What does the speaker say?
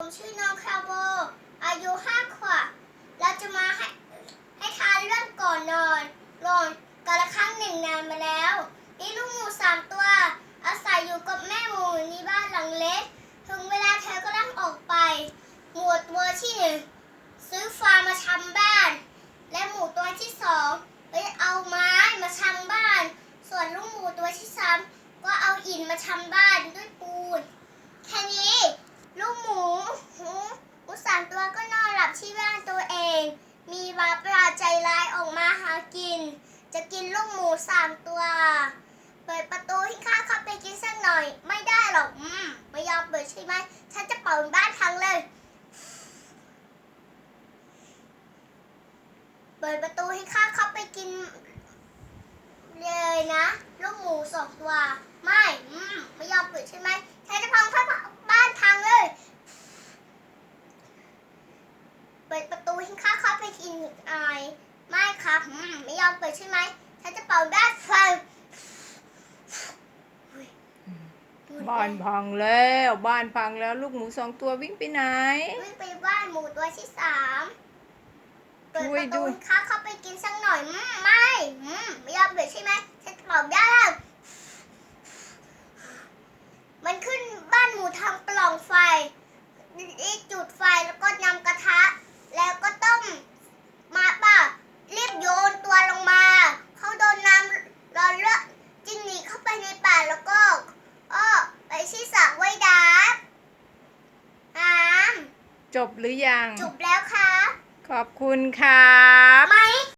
ผมชื่อน้องคาโบ อายุห้าขวบเราจะมาให้ให้ทานเรื่องก่อนนอนนอนกาละครั้งหนึ่งนานมาแล้ว มีลูกหมูสามตัว อาศัยอยู่กับแม่หมูในบ้านหลังเล็ก ถึงเวลาเธอก็ต้องออกไป หมูตัวที่หนึ่งซื้อฟาร์มมาทำบ้าน และหมูตัวที่สองไปเอาไม้มาทำบ้าน ส่วนลูกหมูตัวที่สามก็เอาอิฐมาทำบ้านด้วยปูน แค่นี้ ลูกหมูหมูหมูสามตัวก็นอนหลับ ที่บ้านตัวเอง มีหมาประหลาใจร้ายออกมาหากิน จะกินลูกหมูสามตัว เปิดประตูให้ข้าเข้าไปกินสักหน่อย ไม่ได้หรอกอืมไม่ยอมเปิดใช่ไหม ฉันจะเป่าบ้านพังเลย เปิดประตูให้ข้าเข้าไปกิน เลยนะ ลูกหมูสองตัว ไม่อืมไม่ยอมเปิดใช่ไหมฉันจะพังพังบ้านพังเลย เปิดประตูให้ข้าเข้าไปกินอายไม่ครับอืมไม่ยอมเปิดใช่ไหมฉันจะเป่าบ้านพังบ้านพังแล้วบ้านพังแล้วลูกหมูสองตัววิ่งไปไหน วิ่งไปบ้านหมูตัวที่สามเปิดช่ปวยระดูตูให้ข้าเข้าไปกินสักหน่อยอืมไม่อืมไม่ยอมเปิดใช่ไหมฉันจะเป่าบ้านมันขึ้นบ้านหมูทางปล่องไฟ อีจุดไฟแล้วก็นำกระทะ แล้วก็ต้องมาป่ะรีบโยนตัวลงมา เขาโดนน้ำร้อนเลือดจิ้งหนีเข้าไปในป่าแล้วก็อ้อไปที่สระว่ายน้ำน้ จบหรือยังำจบแล้วค่ะขอบคุณครับไม่